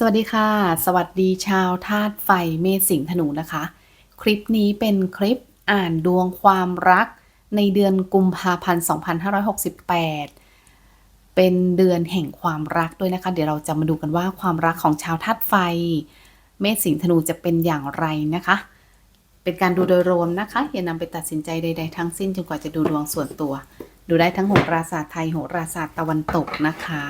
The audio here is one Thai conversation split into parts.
สวัสดีค่ะ สวัสดีชาวธาตุไฟเมษสิงธนูนะคะ คลิปนี้เป็นคลิปอ่านดวงความรักในเดือนกุมภาพันธ์ 2568 เป็นเดือนแห่งความรักด้วยนะคะ เดี๋ยวเราจะมาดูกันว่าความรักของชาวธาตุไฟ เมษสิงธนูจะเป็นอย่างไรนะคะ เป็นการดูโดยรวมนะคะ อย่านำไปตัดสินใจใด ๆ ทั้งสิ้นจนกว่าจะดูดวงส่วนตัว ดูได้ทั้งโหราศาสตร์ไทยโหราศาสตร์ตะวันตกนะคะ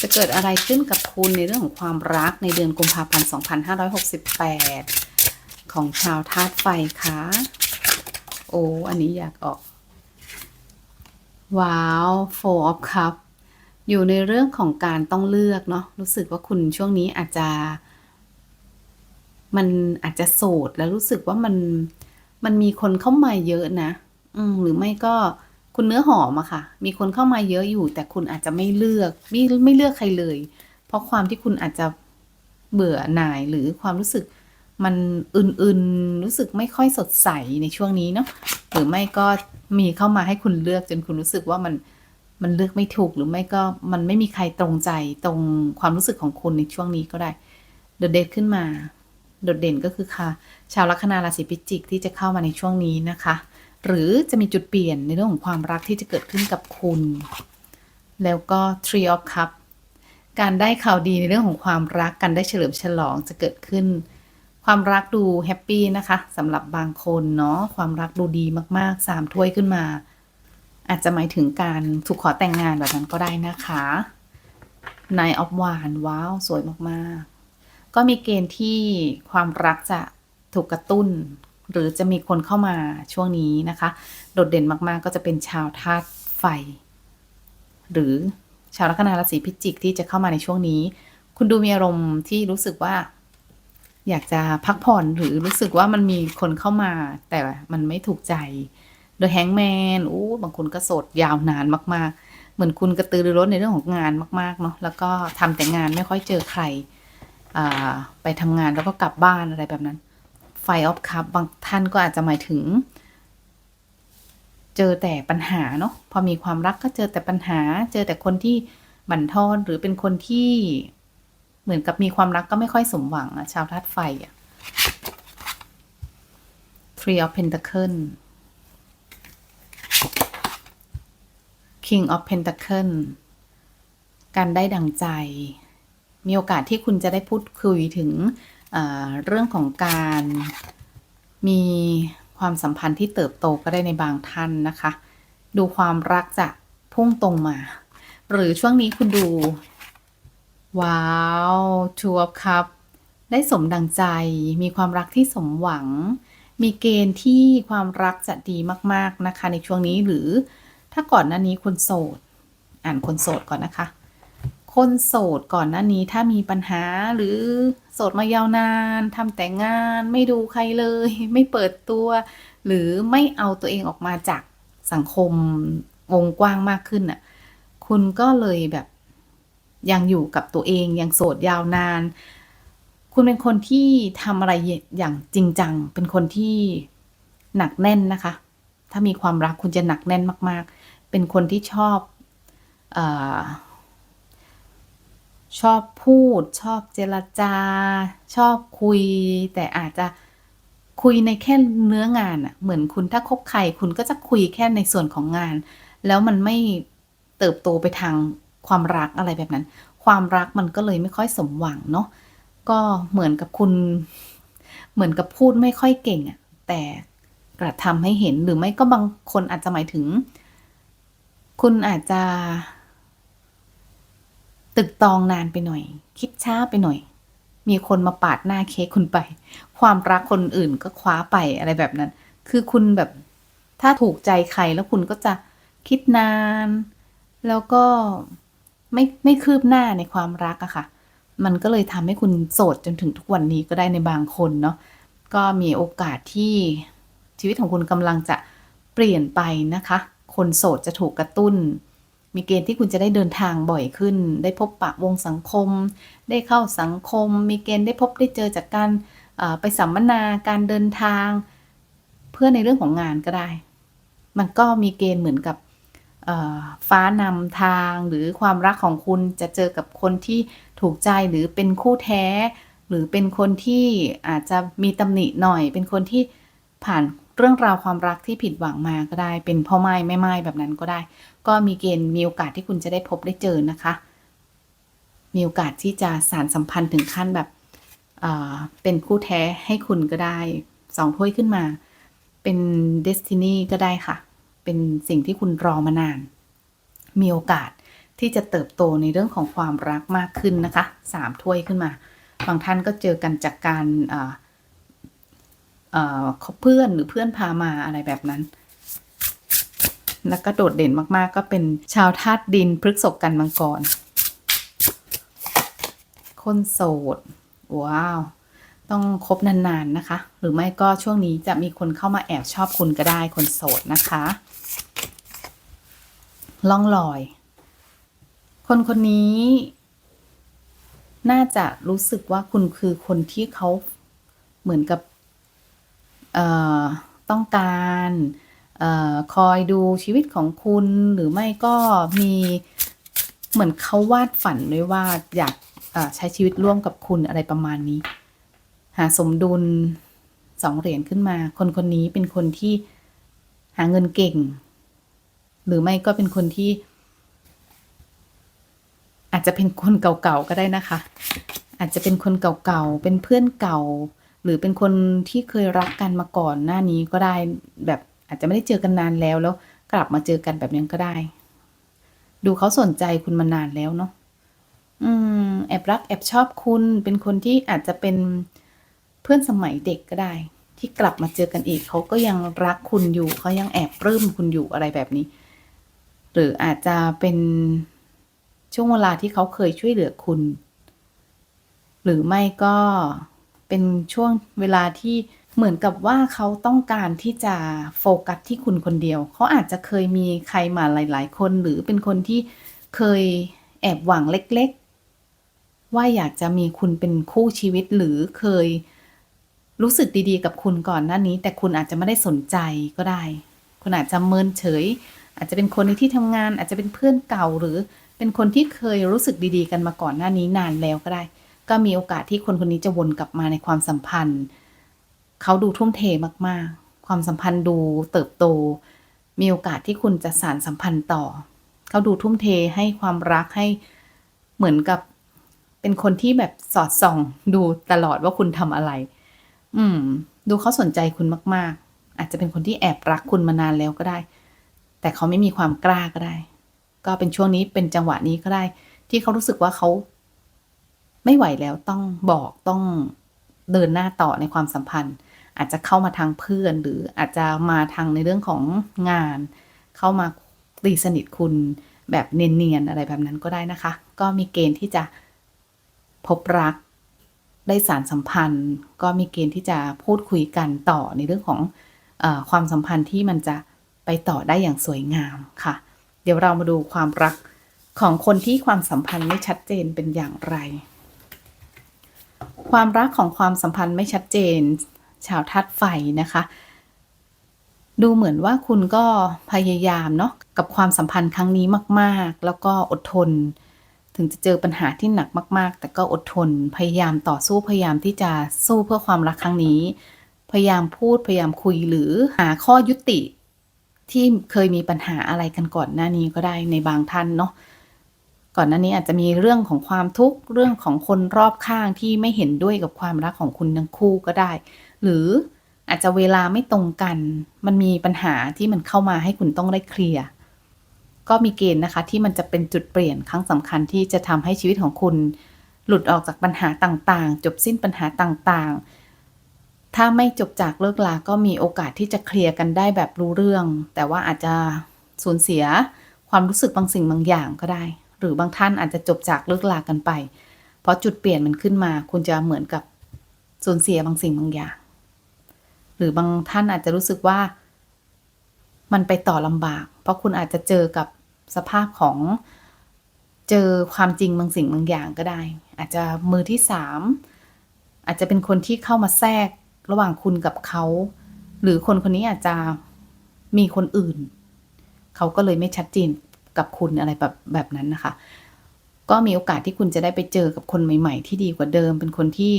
จะเกิดอะไรขึ้นกับคุณในเรื่องของความรักในเดือนกุมภาพันธ์ 2568 ของชาวธาตุไฟคะโอ้อันนี้อยากออก ว้าว Four of Cup อยู่ในเรื่องของการต้องเลือกเนาะรู้สึกว่าคุณช่วงนี้อาจจะ มันอาจจะโสดแล้วรู้สึกว่ามันมันมีคนเข้ามาเยอะนะ อืมหรือไม่ก็ คุณเนื้อหอมอะค่ะ มีคนเข้ามาเยอะอยู่ แต่คุณอาจจะไม่เลือก ไม่ไม่เลือกใครเลย เพราะความที่คุณอาจจะเบื่อหน่ายหรือความรู้สึกมันอื่นๆ รู้สึกไม่ค่อยสดใสในช่วงนี้เนาะ หรือไม่ก็มีเข้ามาให้คุณเลือกจนคุณรู้สึกว่ามันมันเลือกไม่ถูกหรือไม่ก็มันไม่มีใครตรงใจตรงความรู้สึกของคุณในช่วงนี้ก็ได้ โดดเด่นขึ้นมา โดดเด่นก็คือค่ะ ชาวลัคนาราศีพิจิกที่จะเข้ามาในช่วงนี้นะคะ หรือจะมีจุดเปลี่ยนในเรื่องของความรักที่จะเกิดขึ้นกับคุณ แล้วก็ Tree of Cup การได้ข่าวดีในเรื่องของความรักการได้เฉลิมฉลองจะเกิดขึ้น ความรักดูแฮปปี้นะคะสำหรับบางคนเนาะความรักดูดีมากๆสามถ้วยขึ้นมา อาจจะหมายถึงการถูกขอแต่งงานแบบนั้นก็ได้นะคะ Nine of Wands ว้าว สวยมากๆ ก็มีเกณฑ์ที่ความรักจะถูกกระตุ้น หรือจะมีคนเข้ามาช่วงนี้นะคะ โดดเด่นมากๆ ก็จะเป็นชาวธาตุไฟ หรือชาวลัคนาราศีพิจิกที่จะเข้ามาในช่วงนี้ คุณดูมีอารมณ์ที่รู้สึกว่า อยากจะพักผ่อนหรือรู้สึกว่ามันมีคนเข้ามา แต่มันไม่ถูกใจ โดยแฮงแมนอู้บางคนก็โสดยาวนานมากๆ เหมือนคุณกระตือรือร้นในเรื่องของงานมากๆเนาะแล้วก็ทำแต่งานไม่ค่อยเจอใครไปทำงานแล้วก็กลับบ้านอะไรแบบนั้น ไฟออฟคัพบางท่านก็อาจจะหมายถึง เจอแต่ปัญหาเนาะพอมีความรักก็เจอแต่ปัญหา เจอแต่คนที่บั่นทอนหรือเป็นคนที่เหมือนกับมีความรักก็ไม่ค่อยสมหวังอะชาวธาตุไฟอะ Three of Pentacle King of Pentacle การได้ดังใจ มีโอกาสที่คุณจะได้พูดคุยถึง เรื่องของการมีความสัมพันธ์ที่เติบโตก็ได้ในบางท่านนะคะ ดูความรักจะพุ่งตรงมา หรือช่วงนี้คุณดู ว้าว Two of Cup ได้สมดังใจ มีความรักที่สมหวัง มีเกณฑ์ที่ความรักจะดีมาก ๆ นะคะ ในช่วงนี้หรือถ้าก่อนหน้านี้คนโสด อ่านคนโสดก่อนนะคะ คนโสดก่อนหน้านี้ถ้ามีปัญหาหรือ สดมายาวนานทำแต่งานไม่ดูใครเลย ไม่เปิดตัว หรือไม่เอาตัวเองออกมาจากสังคมวงกว้างมากขึ้นน่ะ คุณก็เลยแบบยังอยู่กับตัวเองยังโสดยาวนาน คุณเป็นคนที่ทำอะไรอย่างจริงจัง เป็นคนที่หนักแน่นนะคะ ถ้ามีความรักคุณจะหนักแน่นมาก ๆ เป็นคนที่ชอบ เออ ชอบพูด ชอบเจรจา ชอบคุย แต่อาจจะคุยในแค่เนื้องานอะเหมือนคุณถ้าคบใครคุณก็จะคุยแค่ในส่วนของงาน แล้วมันไม่เติบโตไปทางความรักอะไรแบบนั้น ความรักมันก็เลยไม่ค่อยสมหวังเนาะก็เหมือนกับคุณ เหมือนกับพูดไม่ค่อยเก่งอะแต่กระทำให้เห็นหรือไม่ก็บางคนอาจจะหมายถึง คุณอาจจะ ตึกตองนานไปหน่อย คิดช้าไปหน่อย มีคนมาปาดหน้าเค้กคุณไป ความรักคนอื่นก็คว้าไปอะไรแบบนั้น คือคุณแบบถ้าถูกใจใครแล้วคุณก็จะคิดนาน แล้วก็ไม่ไม่คืบหน้าในความรักอะค่ะ มันก็เลยทำให้คุณโสดจนถึงทุกวันนี้ก็ได้ในบางคนเนาะก็มีโอกาสที่ชีวิตของคุณกำลังจะเปลี่ยนไปนะคะ คนโสดจะถูกกระตุ้น มีเกณฑ์ที่คุณจะได้เดินทางบ่อยขึ้น ได้พบปะวงสังคม ได้เข้าสังคม มีเกณฑ์ได้พบได้เจอจากการไปสัมมนาการเดินทาง เพื่อในเรื่องของงานก็ได้ มันก็มีเกณฑ์เหมือนกับฟ้านำทางหรือความรักของคุณจะเจอกับคนที่ถูกใจหรือเป็นคู่แท้ หรือเป็นคนที่อาจจะมีตำหนิหน่อย เป็นคนที่ผ่านเรื่องราวความรักที่ผิดหวังมาก็ได้ เป็นพ่อไม้แม่ไม้แบบนั้นก็ได้ ก็มีเกณฑ์มีโอกาสที่คุณจะได้พบได้เจอนะคะ มีโอกาสที่จะสารสัมพันธ์ถึงขั้นแบบเเป็นคู่แท้ให้คุณก็ได้สองถ้วยขึ้นมา เป็นเดสตินีก็ได้ค่ะ เป็นสิ่งที่คุณรอมานาน มีโอกาสที่จะเติบโตในเรื่องของความรักมากขึ้นนะคะสามถ้วยขึ้นมา บางท่านก็เจอกันจากการเอ่อเอ่อคบเพื่อนหรือเพื่อนพามาอะไรแบบนั้น แล้วก็โดดเด่นมากๆ ก็เป็นชาวธาตุดินพฤกษกกันมังกร คนโสด ว้าว ต้องคบนานๆนะคะ หรือไม่ก็ช่วงนี้จะมีคนเข้ามาแอบชอบคุณก็ได้คนโสดนะคะล่องลอย คนคนนี้ น่าจะรู้สึกว่าคุณคือคนที่เขาเหมือนกับ เอ่อ ต้องการ คอยดูชีวิตของคุณหรือไม่ก็มีเหมือนเขาวาดฝันไว้ว่าอยากใช้ชีวิตร่วมกับคุณอะไรประมาณนี้ หาสมดุลสองเหรียญขึ้นมา คนคนนี้เป็นคนที่หาเงินเก่ง หรือไม่ก็เป็นคนที่ อาจจะเป็นคนเก่าๆก็ได้นะคะ อาจจะเป็นคนเก่าๆเป็นเพื่อนเก่า หรือเป็นคนที่เคยรักกันมาก่อนหน้านี้ก็ได้แบบ อาจจะไม่ได้เจอกันนานแล้วแล้วกลับมาเจอกันแบบนี้ก็ได้ ดูเขาสนใจคุณมานานแล้วเนาะอืมแอบรักแอบชอบคุณเป็นคนที่อาจจะเป็นเพื่อนสมัยเด็กก็ได้ ที่กลับมาเจอกันอีกเขาก็ยังรักคุณอยู่เขายังแอบปลื้มคุณอยู่อะไรแบบนี้ หรืออาจจะเป็นช่วงเวลาที่เขาเคยช่วยเหลือคุณ หรือไม่ก็เป็นช่วงเวลาที่ เหมือนกับว่าเขาต้องการที่จะโฟกัสที่คุณคนเดียว เขาอาจจะเคยมีใครมาหลาย ๆ คนหรือเป็นคนที่เคยแอบหวังเล็ก ๆ ว่าอยากจะมีคุณเป็นคู่ชีวิตหรือเคยรู้สึกดีๆ กับคุณก่อนหน้านี้ แต่คุณอาจจะไม่ได้สนใจก็ได้ คุณอาจจะเมินเฉย อาจจะเป็นคนในที่ทำงาน อาจจะเป็นเพื่อนเก่าหรือเป็นคนที่เคยรู้สึกดีๆ กันมาก่อนหน้านี้นานแล้วก็ได้ ก็มีโอกาสที่คนคนนี้จะวนกลับมาในความสัมพันธ์ เขาดูทุ่มเทมากๆ ความสัมพันธ์ดูเติบโต มีโอกาสที่คุณจะสานสัมพันธ์ต่อ เขาดูทุ่มเทให้ความรักให้เหมือนกับเป็นคนที่แบบสอดส่อง ดูตลอดว่าคุณทำอะไร อืม ดูเขาสนใจคุณมาก ๆ อาจจะเป็นคนที่แอบรักคุณมานานแล้วก็ได้ แต่เขาไม่มีความกล้าก็ได้ ก็เป็นช่วงนี้เป็นจังหวะนี้ก็ได้ ที่เขารู้สึกว่าเขา ไม่ไหวแล้วต้องบอกต้องเดินหน้าต่อในความสัมพันธ์ อาจจะเข้ามาทางเพื่อน หรืออาจจะมาทางในเรื่องของงาน เข้ามาตีสนิทคุณแบบเนียนๆอะไรแบบนั้นก็ได้นะคะ ก็มีเกณฑ์ที่จะพบรักได้สารสัมพันธ์ ก็มีเกณฑ์ที่จะพูดคุยกันต่อในเรื่องของอความสัมพันธ์ที่มันจะไปต่อได้อย่างสวยงามค่ะ เดี๋ยวเรามาดูความรักของคนที่ความสัมพันธ์ไม่ชัดเจนเป็นอย่างไร ความรักของความสัมพันธ์ไม่ชัดเจน ชาวธาตุไฟนะคะ ดูเหมือนว่าคุณก็พยายามเนาะกับความสัมพันธ์ครั้งนี้มาก ๆ แล้วก็อดทน ถึงจะเจอปัญหาที่หนักมาก ๆ แต่ก็อดทนพยายามต่อสู้พยายามที่จะสู้เพื่อความรักครั้งนี้ พยายามพูดพยายามคุยหรือหาข้อยุติที่เคยมีปัญหาอะไรกันก่อนหน้านี้ก็ได้ในบางท่านเนาะก่อนหน้านี้อาจจะมีเรื่องของความทุกข์เรื่องของคนรอบข้างที่ไม่เห็นด้วยกับความรักของคุณทั้งคู่ก็ได้ หรืออาจจะเวลาไม่ตรงกัน มันมีปัญหาที่มันเข้ามาให้คุณต้องได้เคลียร์ก็มีเกณฑ์นะคะที่มันจะเป็นจุดเปลี่ยนครั้งสำคัญที่จะทำให้ชีวิตของคุณ หลุดออกจากปัญหาต่างๆ จบสิ้นปัญหาต่างๆ ถ้าไม่จบจากเลิกลา ก็มีโอกาสที่จะเคลียร์กันได้แบบรู้เรื่อง แต่ว่าอาจจะสูญเสียความรู้สึกบางสิ่งบางอย่างก็ได้ หรือบางท่านอาจจะจบจากเลิกลากันไป เพราะจุดเปลี่ยนมันขึ้นมา คุณจะเหมือนกับสูญเสียบางสิ่งบางอย่าง หรือบางท่านอาจจะรู้สึกว่า มันไปต่อลำบาก เพราะคุณอาจจะเจอกับสภาพของเจอความจริงบางสิ่งบางอย่างก็ได้ อาจจะมือที่สามอาจจะเป็นคนที่เข้ามาแทรกระหว่างคุณกับเขา หรือคนคนนี้อาจจะมีคนอื่น เขาก็เลยไม่ชัดเจนกับคุณอะไรแบบแบบนั้นนะคะ ก็มีโอกาสที่คุณจะได้ไปเจอกับคนใหม่ ๆ ที่ดีกว่าเดิม เป็นคนที่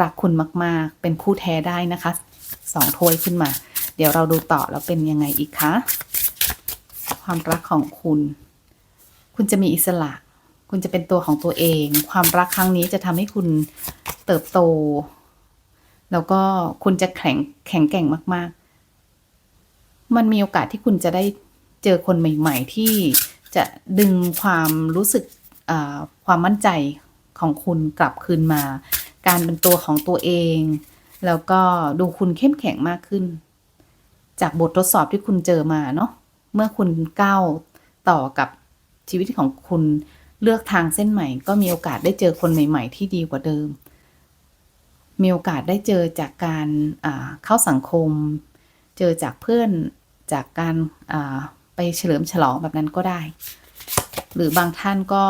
รักคุณมาก ๆ เป็นคู่แท้ได้นะคะสองถ้วยขึ้นมา เดี๋ยวเราดูต่อแล้วเป็นยังไงอีกคะความรักของคุณ คุณจะมีอิสระ คุณจะเป็นตัวของตัวเอง ความรักครั้งนี้จะทำให้คุณเติบโต แล้วก็คุณจะแข็งแข็งแกร่งมาก ๆ มันมีโอกาสที่คุณจะได้เจอคนใหม่ ๆ ที่จะดึงความรู้สึกความมั่นใจของคุณกลับคืนมา การเป็นตัวของตัวเอง แล้วก็ดูคุณเข้มแข็งมากขึ้น จากบททดสอบที่คุณเจอมาเนาะเมื่อคุณก้าวต่อกับชีวิตของคุณเลือกทางเส้นใหม่ ก็มีโอกาสได้เจอคนใหม่ ๆ ที่ดีกว่าเดิม มีโอกาสได้เจอจากการเข้าสังคม เจอจากเพื่อนจากการไปเฉลิมฉลองแบบนั้นก็ได้ หรือบางท่านก็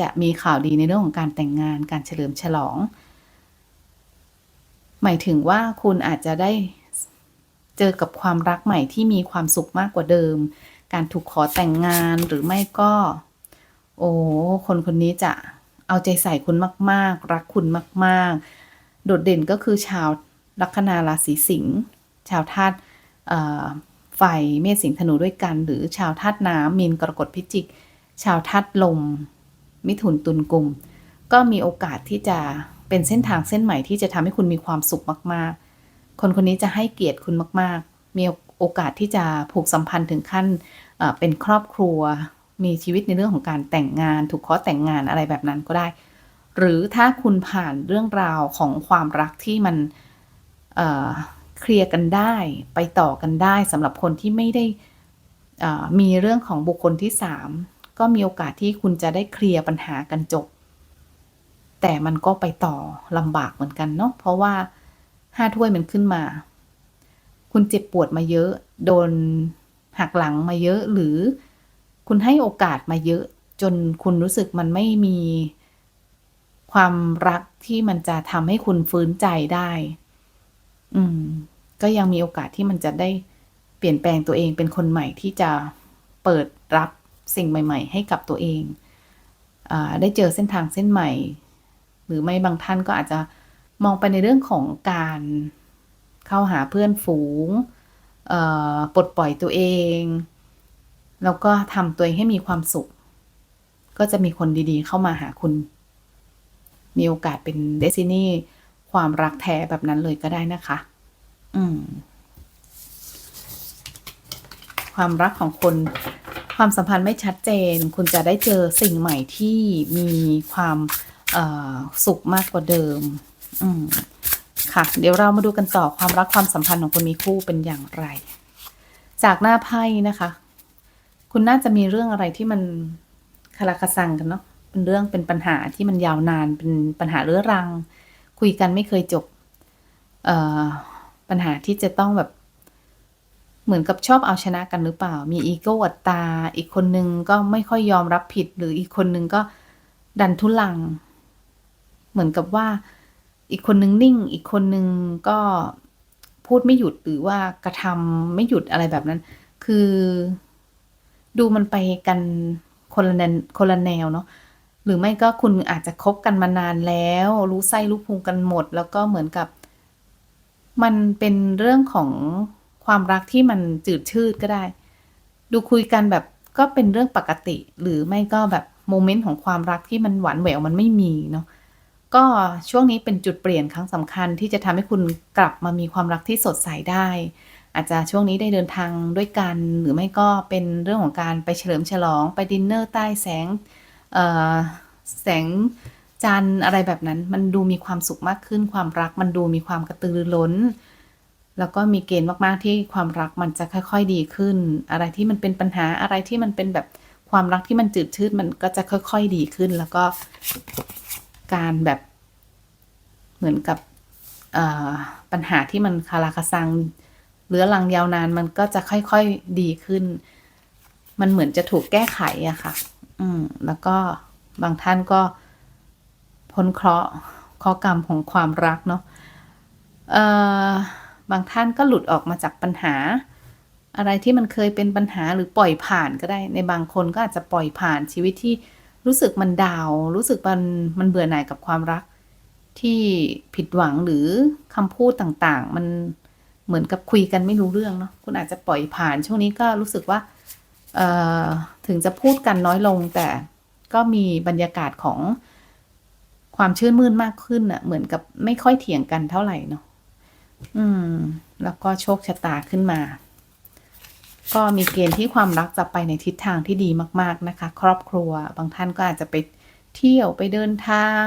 จะมีข่าวดีในเรื่องของการแต่งงานการเฉลิมฉลอง หมายถึงว่าคุณอาจจะได้เจอกับความรักใหม่ที่มีความสุขมากกว่าเดิม การถูกขอแต่งงานหรือไม่ก็ โอ้คนคนนี้จะเอาใจใส่คุณมาก ๆ รักคุณมาก ๆ โดดเด่นก็คือชาวลัคนาราศีสิงห์ชาวธาตุไฟเมษสิงห์ธนูด้วยกัน หรือชาวธาตุน้ำมีนกรกฎพิจิก ชาวธาตุลม มิถุนตุลกุม ก็มีโอกาสที่จะเป็นเส้นทางเส้นใหม่ที่จะทำให้คุณมีความสุขมาก ๆ คนคนนี้จะให้เกียรติคุณมาก ๆ มีโอกาสที่จะผูกสัมพันธ์ถึงขั้นเป็นครอบครัว มีชีวิตในเรื่องของการแต่งงาน ถูกขอแต่งงานอะไรแบบนั้นก็ได้ หรือถ้าคุณผ่านเรื่องราวของความรักที่มันเเคลียร์กันได้ไปต่อกันได้สำหรับคนที่ไม่ได้มีเรื่องของบุคคลที่สาม ก็มีโอกาสที่คุณจะได้เคลียร์ปัญหากันจบ แต่มันก็ไปต่อลำบากเหมือนกันเนาะเพราะว่าห้าถ้วยมันขึ้นมา คุณเจ็บปวดมาเยอะ โดนหักหลังมาเยอะหรือ คุณให้โอกาสมาเยอะ จนคุณรู้สึกมันไม่มี ความรักที่มันจะทำให้คุณฟื้นใจได้ อืม ก็ยังมีโอกาสที่มันจะได้เปลี่ยนแปลงตัวเองเป็นคนใหม่ที่จะเปิดรับ สิ่งใหม่ ๆ ให้กับตัวเองอได้เจอเส้นทางเส้นใหม่ หรือไม่บางท่านก็อาจจะมองไปในเรื่องของการเข้าหาเพื่อนฝูงปลดปล่อยตัวเอง แล้วก็ทำตัวเองให้มีความสุข ก็จะมีคนดีๆ เข้ามาหาคุณ มีโอกาสเป็นเดซินี่ความรักแท้แบบนั้นเลยก็ได้นะคะ อืม ความรักของคน ความสัมพันธ์ไม่ชัดเจน คุณจะได้เจอสิ่งใหม่ที่มีความสุขมากกว่าเดิม อืมค่ะ เดี๋ยวเรามาดูกันต่อความรักความสัมพันธ์ของคนมีคู่เป็นอย่างไร จากหน้าไพ่นะคะ คุณน่าจะมีเรื่องอะไรที่มันคาราคาซังกันเนาะเป็นเรื่องเป็นปัญหาที่มันยาวนานเป็นปัญหาเรื้อรัง คุยกันไม่เคยจบ เอ่อปัญหาที่จะต้องแบบ เหมือนกับชอบเอาชนะกันหรือเปล่า มีอีโก้อัตตา อีกคนนึงก็ไม่ค่อยยอมรับผิด หรืออีกคนนึงก็ดันทุลัง เหมือนกับว่า อีกคนนึงนิ่ง อีกคนนึงก็พูดไม่หยุดหรือว่ากระทำไม่หยุดอะไรแบบนั้น คือ ดูมันไปกันคนละแนวคนละแนวเนาะ หรือไม่ก็คุณอาจจะคบกันมานานแล้ว รู้ไส้รู้พุงกันหมด แล้วก็เหมือนกับ มันเป็นเรื่องของ ความรักที่มันจืดชืดก็ได้ ดูคุยกันแบบก็เป็นเรื่องปกติ หรือไม่ก็แบบโมเมนต์ของความรักที่มันหวานแหววมันไม่มีเนาะก็ช่วงนี้เป็นจุดเปลี่ยนครั้งสำคัญที่จะทำให้คุณกลับมามีความรักที่สดใสได้ อาจจะช่วงนี้ได้เดินทางด้วยกัน หรือไม่ก็เป็นเรื่องของการไปเฉลิมฉลองไปดินเนอร์ใต้แสงแสงจันทร์อะไรแบบนั้น มันดูมีความสุขมากขึ้น ความรักมันดูมีความกระตือรือร้น แล้วก็มีเกณฑ์มาก ๆ ที่ความรักมันจะค่อย ๆ ดีขึ้น อะไรที่มันเป็นปัญหาอะไรที่มันเป็นแบบความรักที่มันจืดชืดมันก็จะค่อย ๆ ดีขึ้น แล้วก็การแบบเหมือนกับปัญหาที่มันคาราคาซังเรื้อรังยาวนานมันก็จะค่อยๆดีขึ้น มันเหมือนจะถูกแก้ไขอะค่ะ อืม แล้วก็บางท่านก็พ้นเคราะห์เคราะห์กรรมของความรักเนาะเอ่อ บางท่านก็หลุดออกมาจากปัญหา อะไรที่มันเคยเป็นปัญหาหรือปล่อยผ่านก็ได้ ในบางคนก็อาจจะปล่อยผ่านชีวิตที่รู้สึกมันดาว รู้สึกมันมันเบื่อหน่ายกับความรัก ที่ผิดหวังหรือคำพูดต่างๆ มันเหมือนกับคุยกันไม่รู้เรื่องเนาะคุณอาจจะปล่อยผ่านช่วงนี้ก็รู้สึกว่าเอ่อถึงจะพูดกันน้อยลงแต่ก็มีบรรยากาศของความชื่นมื่นมากขึ้นอะเหมือนกับไม่ค่อยเถียงกันเท่าไหร่เนาะ อืม แล้วก็โชคชะตาขึ้นมา ก็มีเกณฑ์ที่ความรักจะไปในทิศทางที่ดีมาก ๆนะคะ ครอบครัว บางท่านก็อาจจะไปเที่ยวไปเดินทาง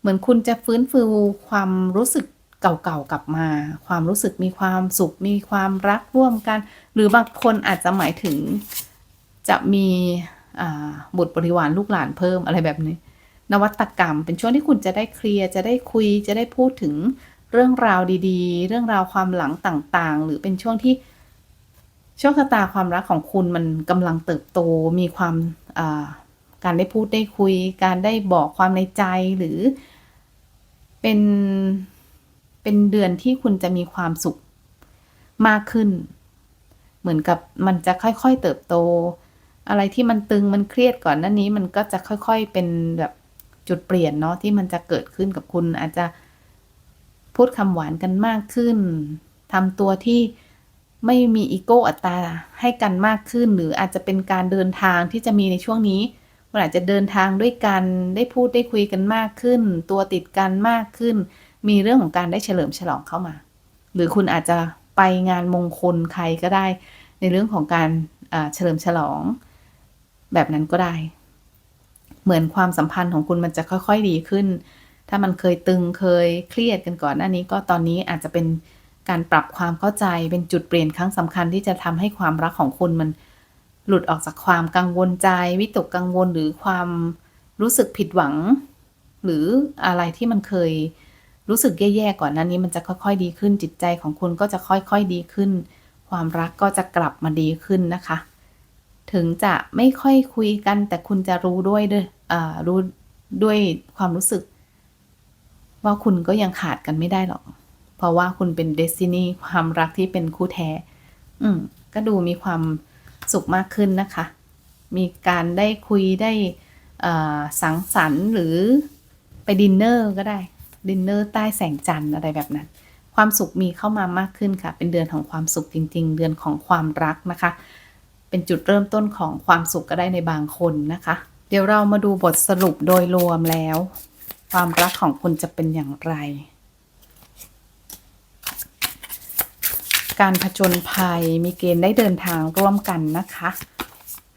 เหมือนคุณจะฟื้นฟูความรู้สึกเก่าๆกลับมา ความรู้สึกมีความสุข มีความรักร่วมกัน หรือบางคนอาจจะหมายถึงจะมีบุตรบริวารลูกหลานเพิ่มอะไรแบบนี้ นวัตกรรม เป็นช่วงที่คุณจะได้เคลียร์ จะได้คุย จะได้พูดถึง เรื่องราวดีๆ เรื่องราวความหลังต่างๆ หรือเป็นช่วงที่โชคชะตาความรักของคุณมันกำลังเติบโตมีความการได้พูดได้คุย การได้บอกความในใจหรือเป็นเป็นเดือนที่คุณจะมีความสุขมากขึ้น เหมือนกับมันจะค่อยๆเติบโต อะไรที่มันตึงมันเครียดก่อนหน้านี้มันก็จะค่อยๆเป็นแบบจุดเปลี่ยนเนาะที่มันจะเกิดขึ้นกับคุณอาจจะ พูดคำหวานกันมากขึ้นทำตัวที่ไม่มีอีโก้อัตราให้กันมากขึ้น หรืออาจจะเป็นการเดินทางที่จะมีในช่วงนี้คุณอาจจะเดินทางด้วยกันได้พูดได้คุยกันมากขึ้น ตัวติดกันมากขึ้น มีเรื่องของการได้เฉลิมฉลองเข้ามา หรือคุณอาจจะไปงานมงคลใครก็ได้ ในเรื่องของการเฉลิมฉลอง แบบนั้นก็ได้ เหมือนความสัมพันธ์ของคุณมันจะค่อย ๆ ดีขึ้น ถ้ามันเคยตึงเคยเครียดกันก่อนหน้านี้ก็ตอนนี้อาจจะเป็นการปรับความเข้าใจเป็นจุดเปลี่ยนครั้งสำคัญที่จะทำให้ความรักของคุณมันหลุดออกจากความกังวลใจ วิตกกังวลหรือความรู้สึกผิดหวัง หรืออะไรที่มันเคยรู้สึกแย่ๆก่อนหน้านี้มันจะค่อยๆ ดีขึ้นจิตใจของคุณก็จะค่อยๆดีขึ้น ความรักก็จะกลับมาดีขึ้นนะคะ ถึงจะไม่ค่อยคุยกันแต่คุณจะรู้ด้วยด้วยรู้ด้วยความรู้สึก ว่าคุณก็ยังขาดกันไม่ได้หรอก เพราะว่าคุณเป็นเดสตินีความรักที่เป็นคู่แท้ อืม ก็ดูมีความสุขมากขึ้นนะคะ มีการได้คุยได้สังสรรค์หรือไปดินเนอร์ก็ได้ ดินเนอร์ใต้แสงจันทร์อะไรแบบนั้น ความสุขมีเข้ามามากขึ้นค่ะ เป็นเดือนของความสุขจริง ๆ เดือนของความรักนะคะ เป็นจุดเริ่มต้นของความสุขก็ได้ในบางคนนะคะ เดี๋ยวเรามาดูบทสรุปโดยรวมแล้ว ความรักของคุณจะเป็นอย่างไร การผจญภัยมีเกณฑ์ได้เดินทางร่วมกันนะคะ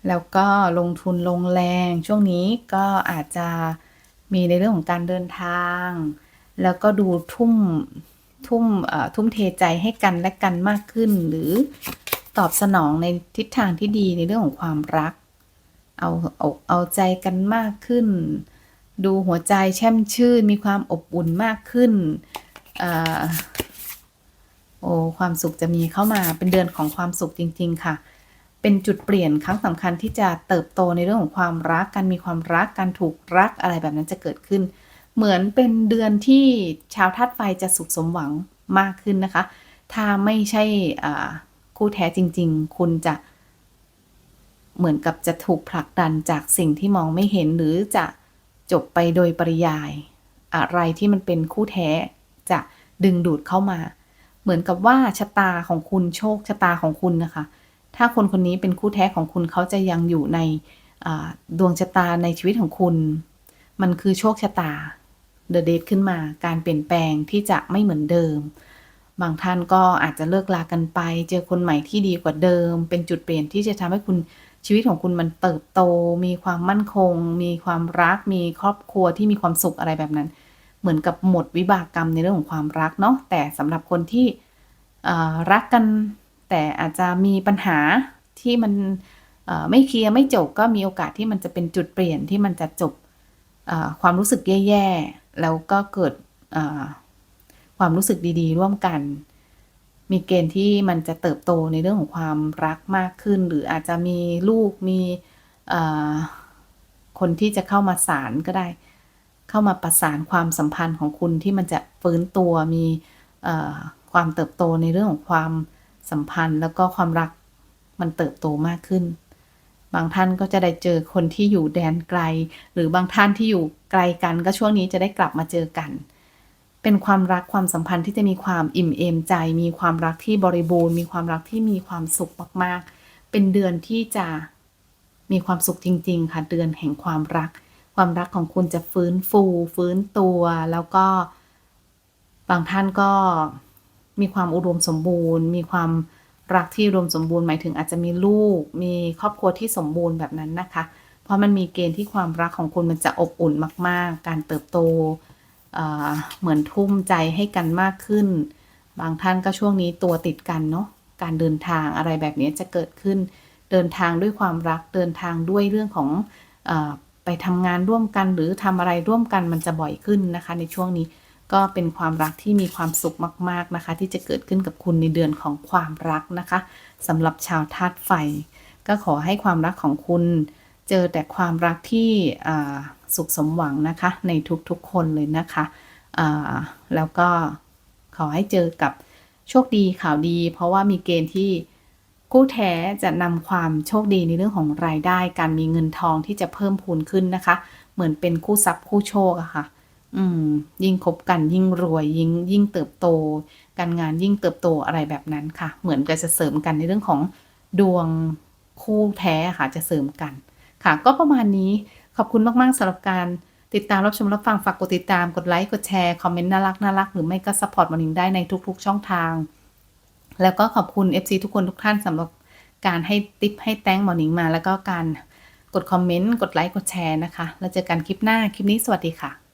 แล้วก็ลงทุนลงแรงช่วงนี้ก็อาจจะมีในเรื่องของการเดินทาง แล้วก็ดูทุ่มทุ่มทุ่มเทใจให้กันและกันมากขึ้น หรือตอบสนองในทิศทางที่ดีในเรื่องของความรัก เอาเอาเอาใจกันมากขึ้น ดูหัวใจแช่มชื่น มีความอบอุ่นมากขึ้นโอ้ความสุขจะมีเข้ามาเป็นเดือนของความสุขจริง ๆ ค่ะ เป็นจุดเปลี่ยนครั้งสำคัญที่จะเติบโตในเรื่องของความรักการมีความรักการถูกรักอะไรแบบนั้นจะเกิดขึ้น เหมือนเป็นเดือนที่ชาวธาตุไฟจะสุขสมหวังมากขึ้นนะคะ ถ้าไม่ใช่คู่แท้จริง ๆ คุณจะเหมือนกับจะถูกผลักดันจากสิ่งที่มองไม่เห็นหรือจะ จบไปโดยปริยาย อะไรที่มันเป็นคู่แท้จะดึงดูดเข้ามา เหมือนกับว่าชะตาของคุณโชคชะตาของคุณนะคะ ถ้าคนคนนี้เป็นคู่แท้ของคุณเขาจะยังอยู่ในดวงชะตาในชีวิตของคุณ มันคือโชคชะตาเดอะเดทขึ้นมาการเปลี่ยนแปลงที่จะไม่เหมือนเดิม บางท่านก็อาจจะเลิกลากันไป เจอคนใหม่ที่ดีกว่าเดิม เป็นจุดเปลี่ยนที่จะทำให้คุณ ชีวิตของคุณมันเติบโต มีความมั่นคง มีความรัก มีครอบครัวที่มีความสุขอะไรแบบนั้น เหมือนกับหมดวิบากกรรมในเรื่องของความรักเนาะแต่สำหรับคนที่รักกัน แต่อาจจะมีปัญหาที่มันไม่เคลียร์ไม่จบก็มีโอกาสที่มันจะเป็นจุดเปลี่ยนที่มันจะจบความรู้สึกแย่ๆแล้วก็เกิดความรู้สึกดีๆ ร่วมกัน มีเกณฑ์ที่มันจะเติบโตในเรื่องของความรักมากขึ้น หรืออาจจะมีลูกมีคนที่จะเข้ามาสารก็ได้ เข้ามาประสานความสัมพันธ์ของคุณที่มันจะฟื้นตัวมีความเติบโตในเรื่องของความสัมพันธ์ แล้วก็ความรักมันเติบโตมากขึ้น บางท่านก็จะได้เจอคนที่อยู่แดนไกล หรือบางท่านที่อยู่ไกลกันก็ช่วงนี้จะได้กลับมาเจอกัน เป็นความรักความสัมพันธ์ที่จะมีความอิ่มเอมใจ มีความรักที่บริบูรณ์ มีความรักที่มีความสุขมากๆ เป็นเดือนที่จะมีความสุขจริง ๆ ค่ะเดือนแห่งความรัก ความรักของคุณจะฟื้นฟู ฟื้นตัว แล้วก็บางท่านก็มีความอุดมสมบูรณ์ มีความรักที่อุดมสมบูรณ์หมายถึงอาจจะมีลูก มีครอบครัวที่สมบูรณ์แบบนั้นนะคะ เพราะมันมีเกณฑ์ที่ความรักของคุณมันจะอบอุ่นมาก ๆ การเติบโต เหมือนทุ่มใจให้กันมากขึ้น บางท่านก็ช่วงนี้ตัวติดกันเนาะการเดินทางอะไรแบบนี้จะเกิดขึ้น เดินทางด้วยความรักเดินทางด้วยเรื่องของอไปทำงานร่วมกันหรือทำอะไรร่วมกันมันจะบ่อยขึ้นนะคะ ในช่วงนี้ก็เป็นความรักที่มีความสุขมาก ๆนะคะ ที่จะเกิดขึ้นกับคุณในเดือนของความรักนะคะสำหรับชาวธาตุไฟ ก็ขอให้ความรักของคุณ เจอแต่ความรักที่ สุขสมหวังนะคะ ในทุกๆคนเลยนะคะแล้วก็ขอให้เจอกับโชคดีข่าวดี เพราะว่ามีเกณฑ์ที่คู่แท้จะนำความโชคดีในเรื่องของรายได้ การมีเงินทองที่จะเพิ่มพูนขึ้นนะคะ เหมือนเป็นคู่ทรัพย์คู่โชคอะค่ะ อืม ยิ่งคบกันยิ่งรวยยิ่งยิ่งเติบโต การงานยิ่งเติบโตอะไรแบบนั้นค่ะ เหมือนกับจะเสริมกันในเรื่องของดวงคู่แท้ค่ะจะเสริมกันค่ะ ก็ประมาณนี้ขอบคุณมากๆสำหรับการติดตามรับชมรับฟังฝากกดติดตามกดไลค์กดแชร์คอมเมนต์น่ารักน่ารักหรือไม่ก็สปอร์ตมอนิงได้ในทุกๆ ช่องทาง แล้วก็ขอบคุณ FC ทุกคนทุกท่านสำหรับการให้ติปให้แต้งมอนิงมา แล้วก็การกดคอมเมนต์กดไลค์กดแชร์นะคะ แล้วเจอกันคลิปหน้าคลิปนี้สวัสดีค่ะ